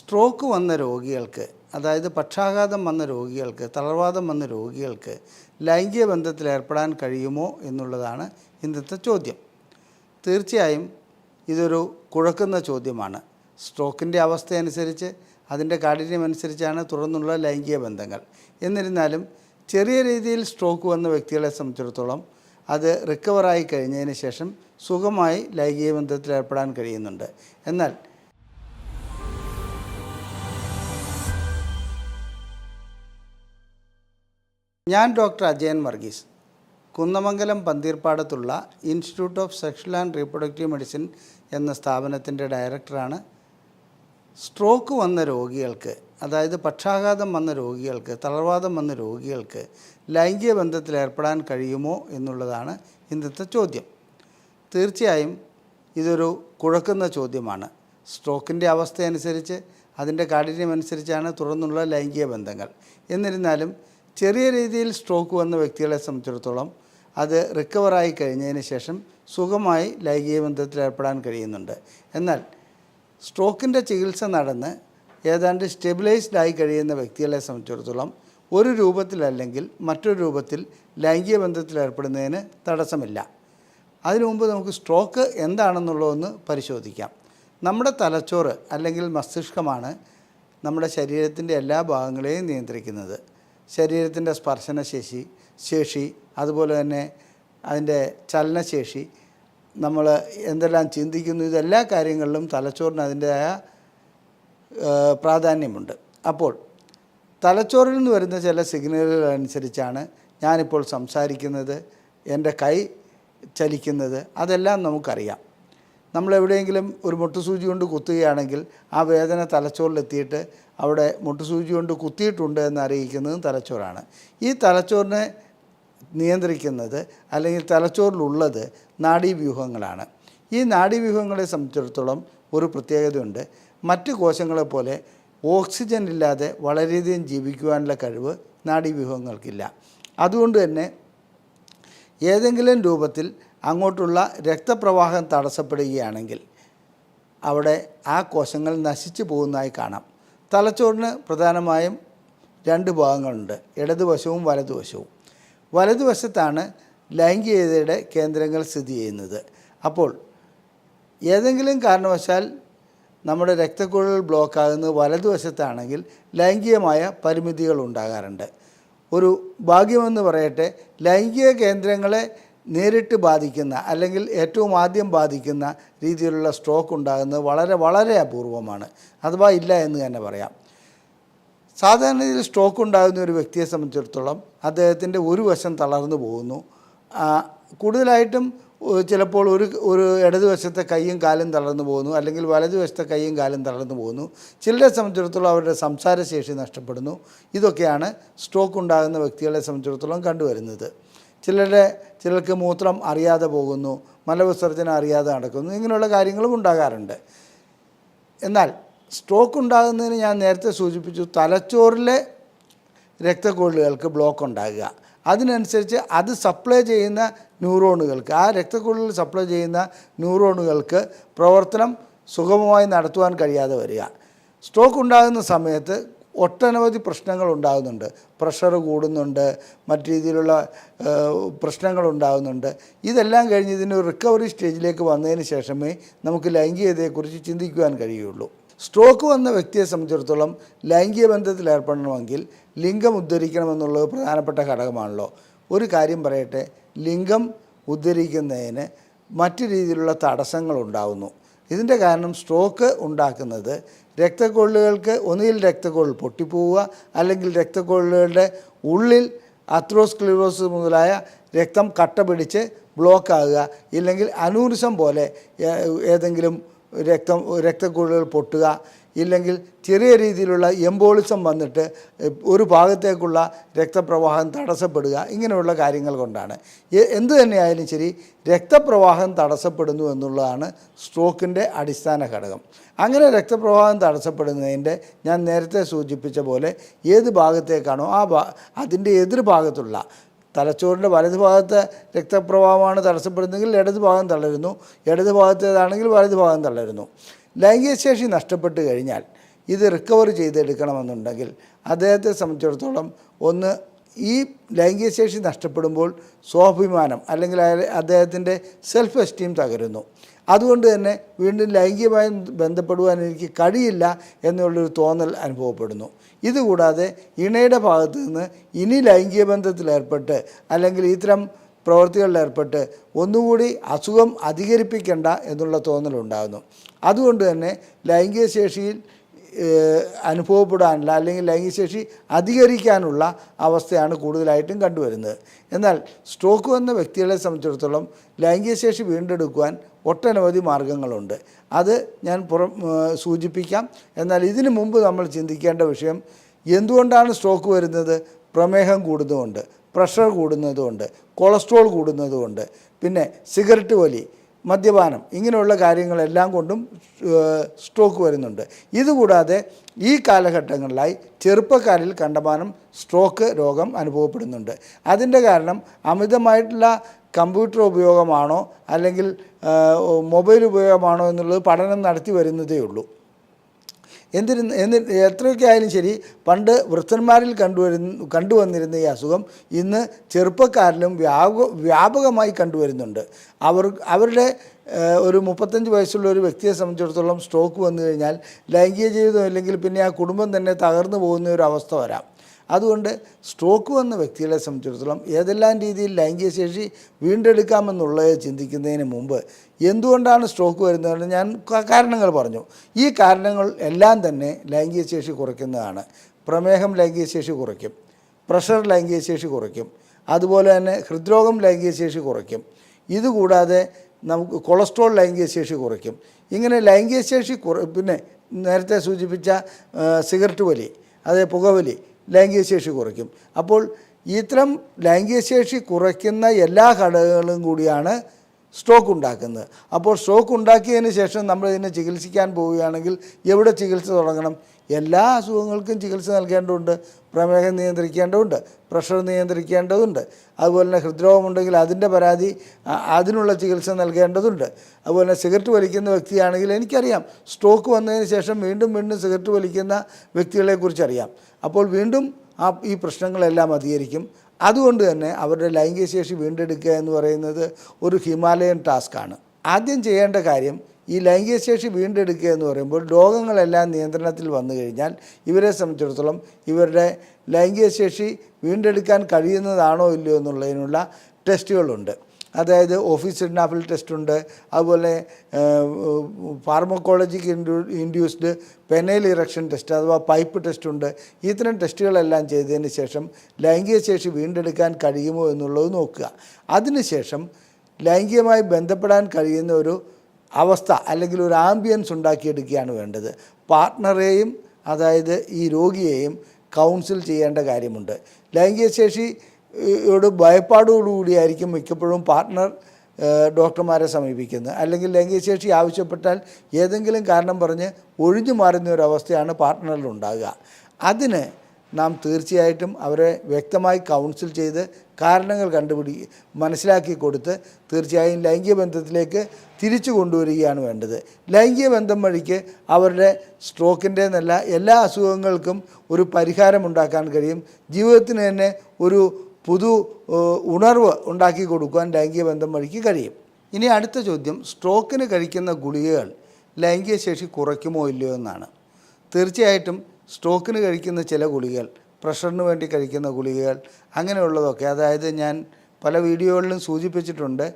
Stroke വന്ന രോഗികൾക്ക് അതായത് പക്ഷാഘാതം വന്ന രോഗികൾക്ക് തളർവാദം വന്ന രോഗികൾക്ക് ലൈംഗിക ബന്ധത്തിൽ ഏർപ്പെടാൻ കഴിയുമോ എന്നുള്ളതാണ് ഇന്നത്തെ ചോദ്യം. തീർച്ചയായും ഇതൊരു കുഴക്കുന്ന ചോദ്യമാണ്. സ്ട്രോക്കിന്റെ അവസ്ഥയനുസരിച്ച് അതിന്റെ കാഠിന്യമനുസരിച്ചാണ് തുടർന്നുള്ള ലൈംഗിക ബന്ധങ്ങൾ. എന്നിരുന്നാലും ചെറിയ രീതിയിൽ സ്ട്രോക്ക് വന്ന വ്യക്തികളെ സംബന്ധിച്ചിടത്തോളം അത് റിക്കവറായി കഴിഞ്ഞതിന് ശേഷം സുഖമായി ലൈംഗിക ബന്ധത്തിൽ ഏർപ്പെടാൻ കഴിയുന്നുണ്ട്. എന്നാൽ ഞാൻ doctor Ajayan Varghese. Kunnamangalam പന്തീർപ്പാടത്തുള്ള institute of sexual and reproductive medicine എന്ന സ്ഥാപനത്തിന്റെ ഡയറക്ടറാണ്. സ്ട്രോക്ക് വന്ന രോഗികൾക്ക് അതായത് പക്ഷാഘാതം വന്ന രോഗികൾക്ക് തളർവാദം വന്ന രോഗികൾക്ക് ലൈംഗിക ബന്ധത്തിൽ ഏർപ്പെടാൻ കഴിയുമോ എന്നുള്ളതാണ് ഇന്നത്തെ ചോദ്യം. തീർച്ചയായും ഇതൊരു കുഴക്കുന്ന ചോദ്യമാണ്. സ്ട്രോക്കിന്റെ അവസ്ഥയനുസരിച്ച് അതിന്റെ കാഠിന്യമനുസരിച്ചാണ് തുടർന്നുള്ള ലൈംഗിക ബന്ധങ്ങൾ. എന്നിരുന്നാലും ചെറിയ രീതിയിൽ സ്ട്രോക്ക് വന്ന വ്യക്തികളെ സംബന്ധിച്ചിടത്തോളം അത് റിക്കവറായി കഴിഞ്ഞതിന് ശേഷം സുഖമായി ലൈംഗിക ബന്ധത്തിൽ ഏർപ്പെടാൻ കഴിയുന്നുണ്ട്. എന്നാൽ സ്ട്രോക്കിന്റെ ചികിത്സ നടന്ന് ഏതാണ്ട് സ്റ്റെബിലൈസ്ഡ് ആയി കഴിയുന്ന വ്യക്തികളെ സംബന്ധിച്ചിടത്തോളം ഒരു രൂപത്തിലല്ലെങ്കിൽ മറ്റൊരു രൂപത്തിൽ ലൈംഗിക ബന്ധത്തിൽ ഏർപ്പെടുന്നതിന് തടസ്സമില്ല. അതിനു മുമ്പ് നമുക്ക് സ്ട്രോക്ക് എന്താണെന്നുള്ളതൊന്ന് പരിശോധിക്കാം. നമ്മുടെ തലച്ചോറ് അല്ലെങ്കിൽ മസ്തിഷ്കമാണ് നമ്മുടെ ശരീരത്തിന്റെ എല്ലാ ഭാഗങ്ങളെയും നിയന്ത്രിക്കുന്നത്. ശരീരത്തിന്റെ സ്പർശനശേഷി ശേഷി അതുപോലെ തന്നെ അതിന്റെ ചലനശേഷി നമ്മൾ എന്തെല്ലാം ചിന്തിക്കുന്നു ഇതെല്ലാ കാര്യങ്ങളിലും തലച്ചോറിന് അതിന്റേതായ പ്രാധാന്യമുണ്ട്. അപ്പോൾ തലച്ചോറിൽ നിന്ന് വരുന്ന ചില സിഗ്നലുകൾ അനുസരിച്ചാണ് ഞാനിപ്പോൾ സംസാരിക്കുന്നത് എന്റെ കൈ ചലിക്കുന്നത് അതെല്ലാം നമുക്കറിയാം. നമ്മൾ എവിടെയെങ്കിലും ഒരു മുട്ടുസൂചി കൊണ്ട് കുത്തുകയാണെങ്കിൽ ആ വേദന തലച്ചോറിലെത്തിയിട്ട് അവിടെ മുട്ടുസൂചി കൊണ്ട് കുത്തിയിട്ടുണ്ട് എന്ന് അറിയിക്കുന്നതും തലച്ചോറാണ്. ഈ തലച്ചോറിനെ നിയന്ത്രിക്കുന്നത് അല്ലെങ്കിൽ തലച്ചോറിലുള്ളത് നാഡീവ്യൂഹങ്ങളാണ്. ഈ നാഡീവ്യൂഹങ്ങളെ സംബന്ധിച്ചിടത്തോളം ഒരു പ്രത്യേകതയുണ്ട്. മറ്റ് കോശങ്ങളെ പോലെ ഓക്സിജൻ ഇല്ലാതെ വളരെയധികം ജീവിക്കുവാനുള്ള കഴിവ് നാഡീവ്യൂഹങ്ങൾക്കില്ല. അതുകൊണ്ട് തന്നെ ഏതെങ്കിലും രൂപത്തിൽ അങ്ങോട്ടുള്ള രക്തപ്രവാഹം തടസ്സപ്പെടുകയാണെങ്കിൽ അവിടെ ആ കോശങ്ങൾ നശിച്ചു പോകുന്നതായി കാണാം. തലച്ചോറിന് പ്രധാനമായും രണ്ട് ഭാഗങ്ങളുണ്ട്. ഇടതുവശവും വലതുവശവും. വലതുവശത്താണ് ലൈംഗികതയുടെ കേന്ദ്രങ്ങൾ സ്ഥിതി ചെയ്യുന്നത്. അപ്പോൾ ഏതെങ്കിലും കാരണവശാൽ നമ്മുടെ രക്തക്കുഴൽ ബ്ലോക്ക് ആകുന്നത് വലതുവശത്താണെങ്കിൽ ലൈംഗികമായ പരിമിതികൾ ഉണ്ടാകാറുണ്ട്. ഒരു ഭാഗ്യമെന്ന് പറയട്ടെ ലൈംഗിക കേന്ദ്രങ്ങളെ നേരിട്ട് ബാധിക്കുന്ന അല്ലെങ്കിൽ ഏറ്റവും ആദ്യം ബാധിക്കുന്ന രീതിയിലുള്ള സ്ട്രോക്ക് ഉണ്ടാകുന്നത് വളരെ വളരെ അപൂർവമാണ്. അഥവാ ഇല്ല എന്ന് തന്നെ പറയാം. സാധാരണ രീതിയിൽ സ്ട്രോക്ക് ഉണ്ടാകുന്ന ഒരു വ്യക്തിയെ സംബന്ധിച്ചിടത്തോളം അദ്ദേഹത്തിന്റെ ഒരു വശം തളർന്നു പോകുന്നു. കൂടുതലായിട്ടും ചിലപ്പോൾ ഒരു ഒരു ഇടതുവശത്തെ കൈയും കാലും തളർന്നു പോകുന്നു അല്ലെങ്കിൽ വലതുവശത്തെ കൈയും കാലും തളർന്നു പോകുന്നു. ചിലരെ സംബന്ധിച്ചിടത്തോളം അവരുടെ സംസാരശേഷി നഷ്ടപ്പെടുന്നു. ഇതൊക്കെയാണ് സ്ട്രോക്ക് ഉണ്ടാകുന്ന വ്യക്തികളെ സംബന്ധിച്ചിടത്തോളം കണ്ടുവരുന്നത്. ചിലരുടെ ചിലർക്ക് മൂത്രം അറിയാതെ പോകുന്നു മലവിസർജനം അറിയാതെ നടക്കുന്നു ഇങ്ങനെയുള്ള കാര്യങ്ങളും ഉണ്ടാകാറുണ്ട്. എന്നാൽ സ്ട്രോക്ക് ഉണ്ടാകുന്നതിന് ഞാൻ നേരത്തെ സൂചിപ്പിച്ചു തലച്ചോറിലെ രക്തക്കൊള്ളുകൾക്ക് ബ്ലോക്ക് ഉണ്ടാകുക. അതിനനുസരിച്ച് അത് സപ്ലൈ ചെയ്യുന്ന ന്യൂറോണുകൾക്ക് ആ രക്തക്കൊള്ളിൽ സപ്ലൈ ചെയ്യുന്ന ന്യൂറോണുകൾക്ക് പ്രവർത്തനം സുഗമമായി നടത്തുവാൻ കഴിയാതെ വരിക. സ്ട്രോക്ക് ഉണ്ടാകുന്ന സമയത്ത് ഒട്ടനവധി പ്രശ്നങ്ങൾ ഉണ്ടാകുന്നുണ്ട് പ്രഷർ കൂടുന്നുണ്ട്. മറ്റു രീതിയിലുള്ള പ്രശ്നങ്ങൾ ഉണ്ടാകുന്നുണ്ട് ഇതെല്ലാം കഴിഞ്ഞ് ഒരു റിക്കവറി സ്റ്റേജിലേക്ക് വന്നതിന് ശേഷമേ നമുക്ക് ലൈംഗികതയെക്കുറിച്ച് ചിന്തിക്കുവാൻ കഴിയുള്ളൂ. സ്ട്രോക്ക് വന്ന വ്യക്തിയെ സംബന്ധിച്ചിടത്തോളം ലൈംഗിക ബന്ധത്തിൽ ഏർപ്പെടണമെങ്കിൽ ലിംഗം ഉദ്ധരിക്കണമെന്നുള്ളത് പ്രധാനപ്പെട്ട ഘടകമാണല്ലോ. ഒരു കാര്യം പറയട്ടെ ലിംഗം ഉദ്ധരിക്കുന്നതിന് മറ്റു രീതിയിലുള്ള തടസ്സങ്ങൾ ഉണ്ടാകുന്നു ഇതിന്റെ കാരണം സ്ട്രോക്ക് ഉണ്ടാക്കുന്നത് രക്തക്കൊള്ളുകൾക്ക് ഒന്നുകിൽ രക്തക്കൊള്ളു പൊട്ടിപ്പോവുക അല്ലെങ്കിൽ രക്തക്കൊള്ളുകളുടെ ഉള്ളിൽ അത്രോസ്ക്ലിറോസിസ് മുതലായ രക്തം കട്ട പിടിച്ച് ബ്ലോക്കാകുക ഇല്ലെങ്കിൽ അനൂരിസം പോലെ ഏതെങ്കിലും രക്തം രക്തക്കൊള്ളുകൾ പൊട്ടുക ഇല്ലെങ്കിൽ ചെറിയ രീതിയിലുള്ള എംബോളിസം വന്നിട്ട് ഒരു ഭാഗത്തേക്കുള്ള രക്തപ്രവാഹം തടസ്സപ്പെടുക ഇങ്ങനെയുള്ള കാര്യങ്ങൾ കൊണ്ടാണ്. എന്തു തന്നെയായാലും ശരി രക്തപ്രവാഹം തടസ്സപ്പെടുന്നു എന്നുള്ളതാണ് സ്ട്രോക്കിന്റെ അടിസ്ഥാന ഘടകം. അങ്ങനെ രക്തപ്രവാഹം തടസ്സപ്പെടുന്നതിന്റെ ഞാൻ നേരത്തെ സൂചിപ്പിച്ച പോലെ ഏത് ഭാഗത്തേക്കാണോ ആ ഭാ അതിന്റെ എതിർഭാഗത്തുള്ള തലച്ചോറിന്റെ വലത് ഭാഗത്തെ രക്തപ്രവാഹമാണ് തടസ്സപ്പെടുന്നതെങ്കിൽ ഇടതുഭാഗം തളരുന്നു ഇടത് ഭാഗത്തേതാണെങ്കിൽ വലത് ഭാഗം തളരുന്നു. ലൈംഗിക ശേഷി നഷ്ടപ്പെട്ട് കഴിഞ്ഞാൽ ഇത് റിക്കവർ ചെയ്തെടുക്കണമെന്നുണ്ടെങ്കിൽ അദ്ദേഹത്തെ സംബന്ധിച്ചിടത്തോളം ഒന്ന് ഈ ലൈംഗിക ശേഷി നഷ്ടപ്പെടുമ്പോൾ സ്വാഭിമാനം അല്ലെങ്കിൽ അദ്ദേഹത്തിന്റെ സെൽഫ് എസ്റ്റീം തകരുന്നു. അതുകൊണ്ട് തന്നെ വീണ്ടും ലൈംഗികമായി ബന്ധപ്പെടുവാൻ എനിക്ക് കഴിയില്ല എന്നുള്ളൊരു തോന്നൽ അനുഭവപ്പെടുന്നു. ഇതുകൂടാതെ ഇണയുടെ ഭാഗത്ത് നിന്ന് ഇനി ലൈംഗിക ബന്ധത്തിലേർപ്പെട്ട് അല്ലെങ്കിൽ ഇത്തരം പ്രവൃത്തികളിൽ ഏർപ്പെട്ട് ഒന്നുകൂടി അസുഖം അധികരിപ്പിക്കേണ്ട എന്നുള്ള തോന്നലുണ്ടാകുന്നു. അതുകൊണ്ട് തന്നെ ലൈംഗിക ശേഷിയിൽ അനുഭവപ്പെടാനുള്ള അല്ലെങ്കിൽ ലൈംഗിക ശേഷി അധികരിക്കാനുള്ള അവസ്ഥയാണ് കൂടുതലായിട്ടും കണ്ടുവരുന്നത്. എന്നാൽ സ്ട്രോക്ക് വന്ന വ്യക്തികളെ സംബന്ധിച്ചിടത്തോളം ലൈംഗിക ശേഷി വീണ്ടെടുക്കുവാൻ ഒട്ടനവധി മാർഗങ്ങളുണ്ട്. അത് ഞാൻ പുറം സൂചിപ്പിക്കാം. എന്നാൽ ഇതിനു മുമ്പ് നമ്മൾ ചിന്തിക്കേണ്ട വിഷയം എന്തുകൊണ്ടാണ് സ്ട്രോക്ക് വരുന്നത്? പ്രമേഹം കൂടുന്നതുകൊണ്ട്. പ്രഷർ കൂടുന്നതുകൊണ്ട് കൊളസ്ട്രോൾ കൂടുന്നതുകൊണ്ട് പിന്നെ സിഗരറ്റ് വലി മദ്യപാനം ഇങ്ങനെയുള്ള കാര്യങ്ങളെല്ലാം കൊണ്ടും സ്ട്രോക്ക് വരുന്നുണ്ട്. ഇതുകൂടാതെ ഈ കാലഘട്ടങ്ങളിലായി ചെറുപ്പക്കാരിൽ കണ്ടമാനം സ്ട്രോക്ക് രോഗം അനുഭവപ്പെടുന്നുണ്ട്. അതിന്റെ കാരണം അമിതമായിട്ടുള്ള കമ്പ്യൂട്ടർ ഉപയോഗമാണോ അല്ലെങ്കിൽ മൊബൈൽ ഉപയോഗമാണോ എന്നുള്ളത് പഠനം നടത്തി വരുന്നതേ ഉള്ളൂ. എന്തിരുന്ന് എന്നി എത്രയൊക്കെ ആയാലും ശരി പണ്ട് വൃദ്ധന്മാരിൽ കണ്ടുവരുന്ന കണ്ടുവന്നിരുന്ന ഈ അസുഖം ഇന്ന് ചെറുപ്പക്കാരിലും വ്യാപക വ്യാപകമായി കണ്ടുവരുന്നുണ്ട് അവർ അവരുടെ ഒരു മുപ്പത്തഞ്ച് വയസ്സുള്ള ഒരു വ്യക്തിയെ സംബന്ധിച്ചിടത്തോളം സ്ട്രോക്ക് വന്നു കഴിഞ്ഞാൽ ലൈംഗിക ജീവിതം ഇല്ലെങ്കിൽ പിന്നെ ആ കുടുംബം തന്നെ തകർന്നു പോകുന്ന ഒരു അവസ്ഥ വരാം. അതുകൊണ്ട് സ്ട്രോക്ക് വന്ന വ്യക്തികളെ സംബന്ധിച്ചിടത്തോളം ഏതെല്ലാം രീതിയിൽ ലൈംഗിക ശേഷി വീണ്ടെടുക്കാമെന്നുള്ളത് ചിന്തിക്കുന്നതിന് മുമ്പ് എന്തുകൊണ്ടാണ് സ്ട്രോക്ക് വരുന്നതെന്ന് ഞാൻ കാരണങ്ങൾ പറഞ്ഞു. ഈ കാരണങ്ങൾ എല്ലാം തന്നെ ലൈംഗിക ശേഷി കുറയ്ക്കുന്നതാണ്. പ്രമേഹം ലൈംഗിക ശേഷി കുറയ്ക്കും. പ്രഷർ ലൈംഗിക ശേഷി കുറയ്ക്കും. അതുപോലെ തന്നെ ഹൃദ്രോഗം ലൈംഗിക ശേഷി കുറയ്ക്കും. ഇതുകൂടാതെ നമുക്ക് കൊളസ്ട്രോൾ ലൈംഗിക ശേഷി കുറയ്ക്കും. ഇങ്ങനെ ലൈംഗിക ശേഷി കുറ പിന്നെ നേരത്തെ സൂചിപ്പിച്ച സിഗരറ്റ് വലി അതേ പുകവലി ലൈംഗിക ശേഷി കുറയ്ക്കും. അപ്പോൾ ഇത്തരം ലൈംഗിക ശേഷി കുറയ്ക്കുന്ന എല്ലാ ഘടകങ്ങളും കൂടിയാണ് സ്ട്രോക്ക് ഉണ്ടാക്കുന്നത്. അപ്പോൾ സ്ട്രോക്ക് ഉണ്ടാക്കിയതിന് ശേഷം നമ്മൾ ഇതിനെ ചികിത്സിക്കാൻ പോവുകയാണെങ്കിൽ എവിടെ ചികിത്സ തുടങ്ങണം? എല്ലാ അസുഖങ്ങൾക്കും ചികിത്സ നൽകേണ്ടതുണ്ട് പ്രമേഹം നിയന്ത്രിക്കേണ്ടതുണ്ട് പ്രഷർ നിയന്ത്രിക്കേണ്ടതുണ്ട്. അതുപോലെ തന്നെ ഹൃദ്രോഗമുണ്ടെങ്കിൽ അതിന്റെ പരാതി അതിനുള്ള ചികിത്സ നൽകേണ്ടതുണ്ട്. അതുപോലെ തന്നെ സിഗരറ്റ് വലിക്കുന്ന വ്യക്തിയാണെങ്കിൽ എനിക്കറിയാം സ്ട്രോക്ക് വന്നതിന് ശേഷം വീണ്ടും വീണ്ടും സിഗരറ്റ് വലിക്കുന്ന വ്യക്തികളെക്കുറിച്ച് അറിയാം. അപ്പോൾ വീണ്ടും ആ ഈ പ്രശ്നങ്ങളെല്ലാം അധികരിക്കും. അതുകൊണ്ട് തന്നെ അവരുടെ ലൈംഗിക ശേഷി വീണ്ടെടുക്കുക എന്ന് പറയുന്നത് ഒരു ഹിമാലയൻ ടാസ്ക്കാണ് ആദ്യം ചെയ്യേണ്ട കാര്യം ഈ ലൈംഗിക ശേഷി വീണ്ടെടുക്കുക എന്ന് പറയുമ്പോൾ രോഗങ്ങളെല്ലാം നിയന്ത്രണത്തിൽ വന്നു കഴിഞ്ഞാൽ ഇവരെ സംബന്ധിച്ചിടത്തോളം ഇവരുടെ ലൈംഗിക ശേഷി വീണ്ടെടുക്കാൻ കഴിയുന്നതാണോ ഇല്ലയോ എന്നുള്ളതിനുള്ള ടെസ്റ്റുകളുണ്ട്. അതായത് ഓഫീസ് ഇഡ്നാഫിൽ ടെസ്റ്റ് ഉണ്ട് അതുപോലെ pharmacologic induce induced penile erection test അഥവാ പൈപ്പ് ടെസ്റ്റ് ഉണ്ട് ഇത്തരം ടെസ്റ്റുകളെല്ലാം ചെയ്തതിന് ശേഷം ലൈംഗിക ശേഷി വീണ്ടെടുക്കാൻ കഴിയുമോ എന്നുള്ളത് നോക്കുക. അതിനുശേഷം ലൈംഗികമായി ബന്ധപ്പെടാൻ കഴിയുന്ന ഒരു അവസ്ഥ അല്ലെങ്കിൽ ഒരു ആംബിയൻസ് ഉണ്ടാക്കിയെടുക്കുകയാണ് വേണ്ടത്. പാർട്ട്ണറെയും അതായത് ഈ രോഗിയെയും കൗൺസിൽ ചെയ്യേണ്ട കാര്യമുണ്ട്. ലൈംഗിക ശേഷിയോട് ഭയപ്പാടോടുകൂടിയായിരിക്കും മിക്കപ്പോഴും പാർട്ട്ണർ ഡോക്ടർമാരെ സമീപിക്കുന്നത്. അല്ലെങ്കിൽ ലൈംഗിക ശേഷി ആവശ്യപ്പെട്ടാൽ ഏതെങ്കിലും കാരണം പറഞ്ഞ് ഒഴിഞ്ഞു മാറുന്ന ഒരു അവസ്ഥയാണ് പാർട്ട്ണറിൽ ഉണ്ടാകുക. അതിന് നാം തീർച്ചയായിട്ടും അവരെ വ്യക്തമായി കൗൺസിൽ ചെയ്ത് കാരണങ്ങൾ കണ്ടുപിടി മനസ്സിലാക്കി കൊടുത്ത് തീർച്ചയായും ലൈംഗിക ബന്ധത്തിലേക്ക് തിരിച്ചു കൊണ്ടുവരികയാണ് വേണ്ടത്. ലൈംഗിക ബന്ധം വഴിക്ക് അവരുടെ സ്ട്രോക്കിന്റെ എന്നല്ല എല്ലാ അസുഖങ്ങൾക്കും ഒരു പരിഹാരമുണ്ടാക്കാൻ കഴിയും. ജീവിതത്തിന് തന്നെ ഒരു പുതു ഉണർവ് ഉണ്ടാക്കി കൊടുക്കുവാൻ ലൈംഗിക ബന്ധം വഴിക്ക് കഴിയും. ഇനി അടുത്ത ചോദ്യം സ്ട്രോക്കിന് കഴിക്കുന്ന ഗുളികകൾ ലൈംഗിക ശേഷി കുറയ്ക്കുമോ ഇല്ലയോ എന്നാണ്. തീർച്ചയായിട്ടും സ്ട്രോക്കിന് കഴിക്കുന്ന ചില ഗുളികൾ പ്രഷറിന് വേണ്ടി കഴിക്കുന്ന ഗുളികകൾ അങ്ങനെയുള്ളതൊക്കെ. അതായത് ഞാൻ പല വീഡിയോകളിലും സൂചിപ്പിച്ചിട്ടുണ്ട്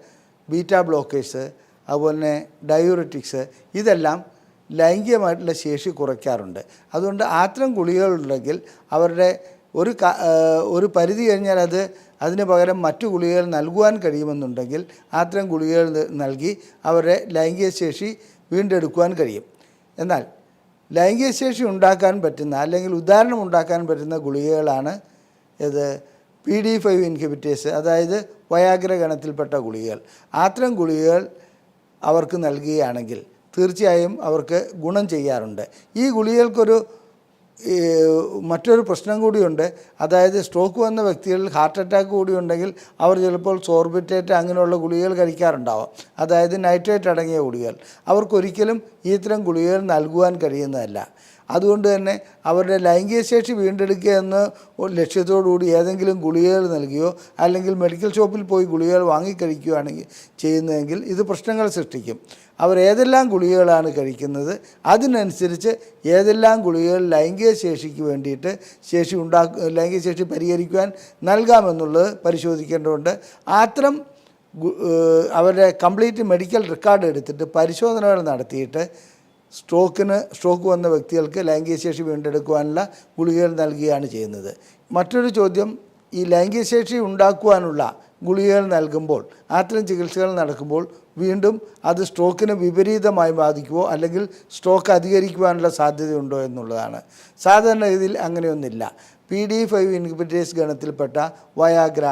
ബീറ്റ ബ്ലോക്കേഴ്സ് അതുപോലെ തന്നെ ഡയൂററ്റിക്സ് ഇതെല്ലാം ലൈംഗികമായിട്ടുള്ള ശേഷി കുറയ്ക്കാറുണ്ട്. അതുകൊണ്ട് അത്തരം ഗുളികകളുണ്ടെങ്കിൽ അവരുടെ ഒരു ഒരു പരിധി കഴിഞ്ഞാൽ അത് അതിന് പകരം മറ്റു ഗുളികകൾ നൽകുവാൻ കഴിയുമെന്നുണ്ടെങ്കിൽ അത്തരം ഗുളികകൾ നൽകി അവരുടെ ലൈംഗിക ശേഷി വീണ്ടെടുക്കുവാൻ കഴിയും. എന്നാൽ ലൈംഗിക ശേഷി ഉണ്ടാക്കാൻ പറ്റുന്ന അല്ലെങ്കിൽ ഉദാഹരണം ഉണ്ടാക്കാൻ പറ്റുന്ന ഗുളികകളാണ് ഇത് പി ഡി ഫൈവ് ഇൻഹിബിറ്റേഴ്സ് അതായത് വയാഗ്ര ഗണത്തിൽപ്പെട്ട ഗുളികകൾ. അത്തരം ഗുളികകൾ അവർക്ക് നൽകുകയാണെങ്കിൽ തീർച്ചയായും അവർക്ക് ഗുണം ചെയ്യാറുണ്ട്. ഈ ഗുളികകൾക്കൊരു മറ്റൊരു പ്രശ്നം കൂടിയുണ്ട്. അതായത് സ്ട്രോക്ക് വന്ന വ്യക്തികളിൽ ഹാർട്ട് അറ്റാക്ക് കൂടി ഉണ്ടെങ്കിൽ അവർ ചിലപ്പോൾ സോർബിറ്റേറ്റ് അങ്ങനെയുള്ള ഗുളികകൾ കഴിക്കാറുണ്ടാവാം. അതായത് നൈട്രേറ്റ് അടങ്ങിയ ഗുളികകൾ. അവർക്കൊരിക്കലും ഇത്തരം ഗുളികകൾ നൽകുവാൻ കഴിയുന്നതല്ല. അതുകൊണ്ട് തന്നെ അവരുടെ ലൈംഗിക ശേഷി വീണ്ടെടുക്കുക എന്ന ലക്ഷ്യത്തോടുകൂടി ഏതെങ്കിലും ഗുളികകൾ നൽകിയോ അല്ലെങ്കിൽ മെഡിക്കൽ ഷോപ്പിൽ പോയി ഗുളികകൾ വാങ്ങിക്കഴിക്കുകയാണെങ്കിൽ ചെയ്യുന്നതെങ്കിൽ ഇത് പ്രശ്നങ്ങൾ സൃഷ്ടിക്കും. അവർ ഏതെല്ലാം ഗുളികകളാണ് കഴിക്കുന്നത് അതിനനുസരിച്ച് ഏതെല്ലാം ഗുളികകൾ ലൈംഗിക ശേഷിക്ക് വേണ്ടിയിട്ട് ശേഷി ഉണ്ടാക്ക ലൈംഗിക ശേഷി പരിഹരിക്കുവാൻ നൽകാമെന്നുള്ളത് പരിശോധിക്കേണ്ടതുണ്ട്. ഗു- അവരുടെ കംപ്ലീറ്റ് മെഡിക്കൽ റെക്കോർഡ് എടുത്തിട്ട് പരിശോധനകൾ നടത്തിയിട്ട് സ്ട്രോക്കിന് സ്ട്രോക്ക് വന്ന വ്യക്തികൾക്ക് ലൈംഗിക ശേഷി വീണ്ടെടുക്കുവാനുള്ള ഗുളികകൾ നൽകുകയാണ് ചെയ്യുന്നത്. മറ്റൊരു ചോദ്യം ഈ ലൈംഗിക ശേഷി ഉണ്ടാക്കുവാനുള്ള ഗുളികകൾ നൽകുമ്പോൾ അത്തരം ചികിത്സകൾ നടക്കുമ്പോൾ വീണ്ടും അത് സ്ട്രോക്കിന് വിപരീതമായി ബാധിക്കുമോ അല്ലെങ്കിൽ സ്ട്രോക്ക് അധികരിക്കുവാനുള്ള സാധ്യതയുണ്ടോ എന്നുള്ളതാണ്. സാധാരണഗതിയിൽ അങ്ങനെയൊന്നുമില്ല. പി ഡി ഫൈവ് ഇൻഹിബിറ്റേഴ്സ് ഗണത്തിൽപ്പെട്ട വയാഗ്ര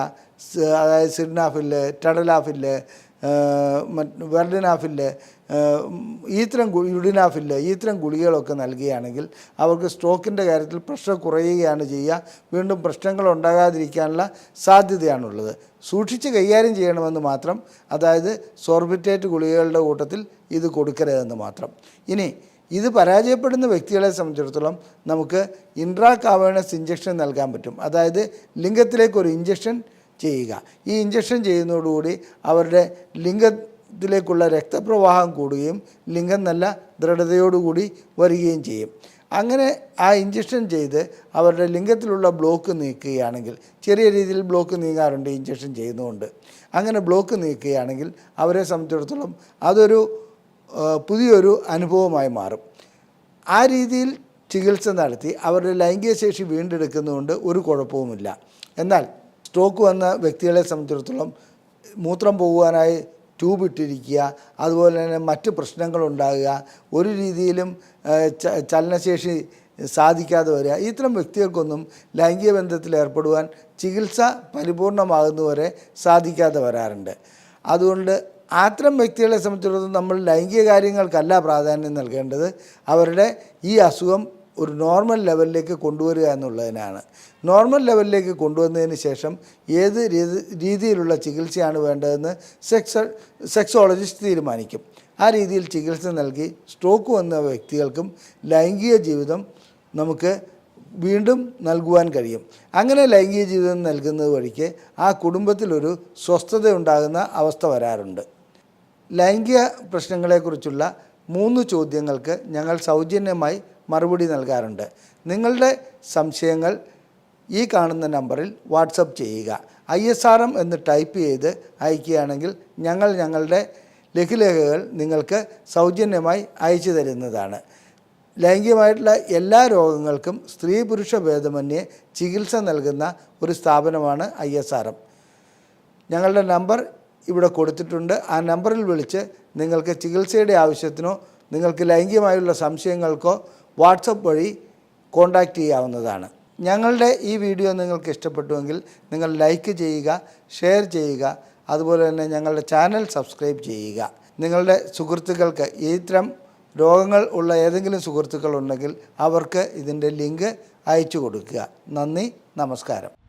അതായത് സിഡ്നാഫില്ല് ടഡലാഫില്ല് മറ്റ് വെർഡിനാഫില്ല് ഈത്തരം യുഡിനാഫില്ല് ഈത്തരം ഗുളികകളൊക്കെ നൽകുകയാണെങ്കിൽ അവർക്ക് സ്ട്രോക്കിന്റെ കാര്യത്തിൽ പ്രഷർ കുറയുകയാണ് ചെയ്യുക. വീണ്ടും പ്രശ്നങ്ങൾ ഉണ്ടാകാതിരിക്കാനുള്ള സാധ്യതയാണുള്ളത്. സൂക്ഷിച്ച് കൈകാര്യം ചെയ്യണമെന്ന് മാത്രം അതായത് സോർബിറ്റേറ്റ് ഗുളികകളുടെ കൂട്ടത്തിൽ ഇത് കൊടുക്കരുതെന്ന് മാത്രം. ഇനി ഇത് പരാജയപ്പെടുന്ന വ്യക്തികളെ സംബന്ധിച്ചിടത്തോളം നമുക്ക് ഇൻട്രാ കാവേണസ് ഇഞ്ചക്ഷൻ നൽകാൻ പറ്റും. അതായത് ലിംഗത്തിലേക്ക് ഒരു ഇഞ്ചക്ഷൻ ചെയ്യുക. ഈ ഇഞ്ചക്ഷൻ ചെയ്യുന്നതോടുകൂടി അവരുടെ ലിംഗത്തിലേക്കുള്ള രക്തപ്രവാഹം കൂടുകയും ലിംഗം നല്ല ദൃഢതയോടുകൂടി വരികയും ചെയ്യും. അങ്ങനെ ആ ഇഞ്ചക്ഷൻ ചെയ്ത് അവരുടെ ലിംഗത്തിലുള്ള ബ്ലോക്ക് നീക്കുകയാണെങ്കിൽ ചെറിയ രീതിയിൽ ബ്ലോക്ക് നീങ്ങാറുണ്ട് ഇഞ്ചക്ഷൻ ചെയ്യുന്നതുകൊണ്ട് അങ്ങനെ ബ്ലോക്ക് നീക്കുകയാണെങ്കിൽ അവരെ സംബന്ധിച്ചിടത്തോളം അതൊരു പുതിയൊരു അനുഭവമായി മാറും. ആ രീതിയിൽ ചികിത്സ നടത്തി അവരുടെ ലൈംഗിക ശേഷി വീണ്ടെടുക്കുന്നതുകൊണ്ട് ഒരു കുഴപ്പവുമില്ല. എന്നാൽ സ്ട്രോക്ക് വന്ന വ്യക്തികളെ സംബന്ധിച്ചിടത്തോളം മൂത്രം പോകുവാനായി ട്യൂബ് ഇട്ടിരിക്കുക അതുപോലെ തന്നെ മറ്റ് പ്രശ്നങ്ങളുണ്ടാകുക ഒരു രീതിയിലും ചലനശേഷി സാധിക്കാതെ വരിക. ഇത്തരം വ്യക്തികൾക്കൊന്നും ലൈംഗിക ബന്ധത്തിൽ ഏർപ്പെടുവാൻ ചികിത്സ പരിപൂർണമാകുന്നവരെ സാധിക്കാതെ വരാറുണ്ട്. അതുകൊണ്ട് അത്തരം വ്യക്തികളെ സംബന്ധിച്ചിടത്തോളം നമ്മൾ ലൈംഗിക കാര്യങ്ങൾക്കല്ല പ്രാധാന്യം നൽകേണ്ടത്. അവരുടെ ഈ അസുഖം ഒരു നോർമൽ ലെവലിലേക്ക് കൊണ്ടുവരിക എന്നുള്ളതിനാണ്. നോർമൽ ലെവലിലേക്ക് കൊണ്ടുവന്നതിന് ശേഷം ഏത് രീതിയിലുള്ള ചികിത്സയാണ് വേണ്ടതെന്ന് സെക്സ് സെക്സോളജിസ്റ്റ് തീരുമാനിക്കും. ആ രീതിയിൽ ചികിത്സ നൽകി സ്ട്രോക്ക് വന്ന വ്യക്തികൾക്കും ലൈംഗിക ജീവിതം നമുക്ക് വീണ്ടും നൽകുവാൻ കഴിയും. അങ്ങനെ ലൈംഗിക ജീവിതം നൽകുന്നത് വഴിക്ക് ആ കുടുംബത്തിലൊരു സ്വസ്ഥത ഉണ്ടാകുന്ന അവസ്ഥ വരാറുണ്ട്. ലൈംഗിക പ്രശ്നങ്ങളെക്കുറിച്ചുള്ള മൂന്ന് ചോദ്യങ്ങൾക്ക് ഞങ്ങൾ സൗജന്യമായി മറുപടി നൽകാറുണ്ട്. നിങ്ങളുടെ സംശയങ്ങൾ ഈ കാണുന്ന നമ്പറിൽ വാട്സപ്പ് ചെയ്യുക. ഐ എസ് ആർ എം എന്ന് ടൈപ്പ് ചെയ്ത് അയക്കുകയാണെങ്കിൽ ഞങ്ങൾ ഞങ്ങളുടെ ലഘുലേഖകൾ നിങ്ങൾക്ക് സൗജന്യമായി അയച്ചു തരുന്നതാണ്. ലൈംഗികമായിട്ടുള്ള എല്ലാ രോഗങ്ങൾക്കും സ്ത്രീ പുരുഷ ഭേദമന്യേ ചികിത്സ നൽകുന്ന ഒരു സ്ഥാപനമാണ് ഐ എസ് ആർ എം. ഞങ്ങളുടെ നമ്പർ ഇവിടെ കൊടുത്തിട്ടുണ്ട്. ആ നമ്പറിൽ വിളിച്ച് നിങ്ങൾക്ക് ചികിത്സയുടെ ആവശ്യത്തിനോ നിങ്ങൾക്ക് ലൈംഗികമായുള്ള സംശയങ്ങൾക്കോ വാട്സപ്പ് വഴി കോൺടാക്റ്റ് ചെയ്യാവുന്നതാണ്. ഞങ്ങളുടെ ഈ വീഡിയോ നിങ്ങൾക്ക് ഇഷ്ടപ്പെട്ടുവെങ്കിൽ നിങ്ങൾ ലൈക്ക് ചെയ്യുക ഷെയർ ചെയ്യുക അതുപോലെ തന്നെ ഞങ്ങളുടെ ചാനൽ സബ്സ്ക്രൈബ് ചെയ്യുക. നിങ്ങളുടെ സുഹൃത്തുക്കൾക്ക് ഇത്തരം രോഗങ്ങൾ ഉള്ള ഏതെങ്കിലും സുഹൃത്തുക്കൾ ഉണ്ടെങ്കിൽ അവർക്ക് ഇതിന്റെ ലിങ്ക് അയച്ചു കൊടുക്കുക. നന്ദി നമസ്കാരം.